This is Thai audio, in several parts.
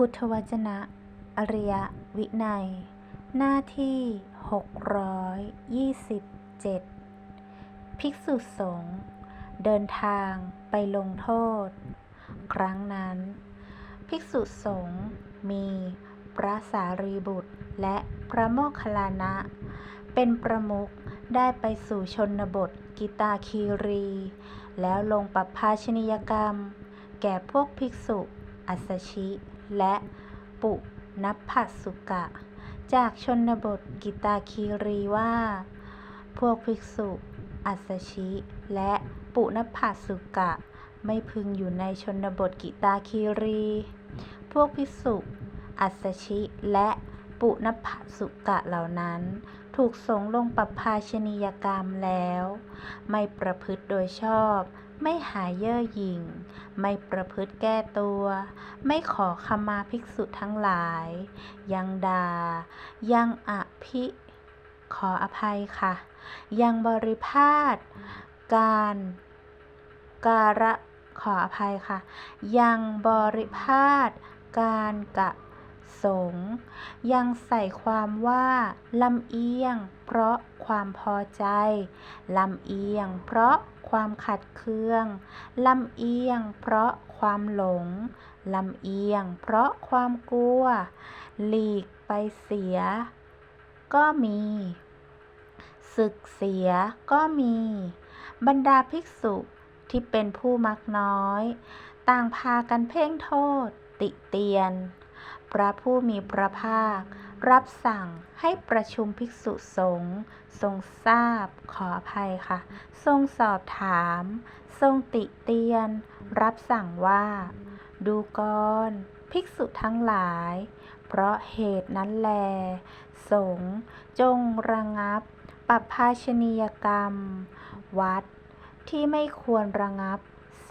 พุทธวจนะ อริยวินัย หน้าที่ 627 ภิกษุสงฆ์เดินทางไปลงโทษ ครั้งนั้น ภิกษุสงฆ์มีพระสารีบุตรและพระโมคคัลลานะ เป็นประมุขได้ไปสู่ชนบทกิตาคีรี แล้วลงปรับภาชนียกรรม แก่พวกภิกษุอัสสชิ และปุนัพพสุกะ จากชนบทกิตาคีรีว่า พวกภิกษุอัสชิ และปุนัพพสุกะ ไม่พึงอยู่ในชนบทกิตาคีรี พวกภิกษุอัสชิและปุนัพสุกะเหล่านั้น ถูกสงลงปรับภาชนียกรรมแล้ว ไม่ประพฤติโดยชอบ ไม่หาเย่อหยิ่ง ไม่ประพฤติแก้ตัว ไม่ขอขมาภิกษุทั้งหลาย ยังด่ายังอภิขออภัยค่ะ ยังบริพาทการการะขออภัยค่ะ ยังบริพาทการกะ สงยังใส่ความว่าลำเอียง เพราะความพอใจลำเอียง เพราะความขัดเคืองลำเอียง เพราะความหลงลำเอียง เพราะความกลัว หลีกไปเสีย ก็มีสึกเสียก็มี บรรดาภิกษุที่เป็นผู้มักน้อย ต่างพากันเพ่งโทษ ติเตียน พระผู้มีพระภาค รับสั่งให้ประชุมภิกษุสงฆ์ทรงทราบขออภัยค่ะ ทรงสอบถาม ทรงติเตียน รับสั่งว่า ดูก่อนภิกษุทั้งหลาย เพราะเหตุนั้นแล สงจงระงับปรับภาชนียกรรม วัดที่ไม่ควรระงับ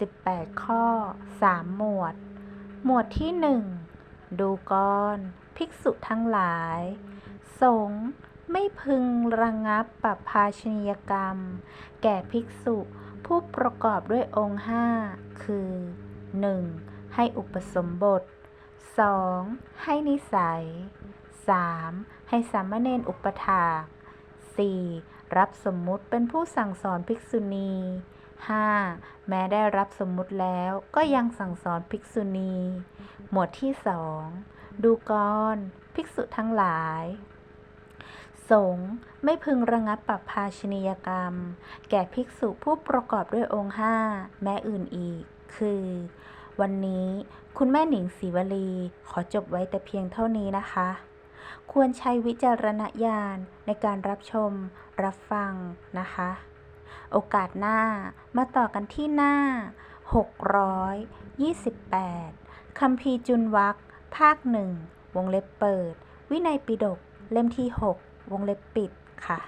18 ข้อ 3 หมวด หมวดที่หนึ่ง ดูก่อนภิกษุทั้งหลาย สงฆ์ไม่พึงระงับปรับภาชนียกรรม แก่ภิกษุผู้ประกอบด้วยองค์ห้าคือ 1. ให้อุปสมบท 2. ให้นิสัย 3. ให้สามเณรอุปถาก 4. รับสมมุติเป็นผู้สั่งสอนภิกษุณี 5. แม้ได้รับสมมุติแล้วก็ยังสั่งสอนภิกษุณี หมวดที่สองดูก่อนภิกษุทั้งหลาย สงฆ์ไม่พึงระงับปรับภาชนียกรรม แก่ภิกษุผู้ประกอบด้วยองค์ห้าแม้อื่นอีก คือ วันนี้คุณแม่หนิงศรีวลีขอจบไว้แต่เพียงเท่านี้นะคะ ควรใช้วิจารณญาณในการรับชมรับฟังนะคะ โอกาสหน้ามาต่อกันที่หน้า 628คัมภีร์จุนวักภาคหนึ่งวงเล็บเปิด วินัยปิดก เล่มที่ 6 วงเล็บปิดค่ะ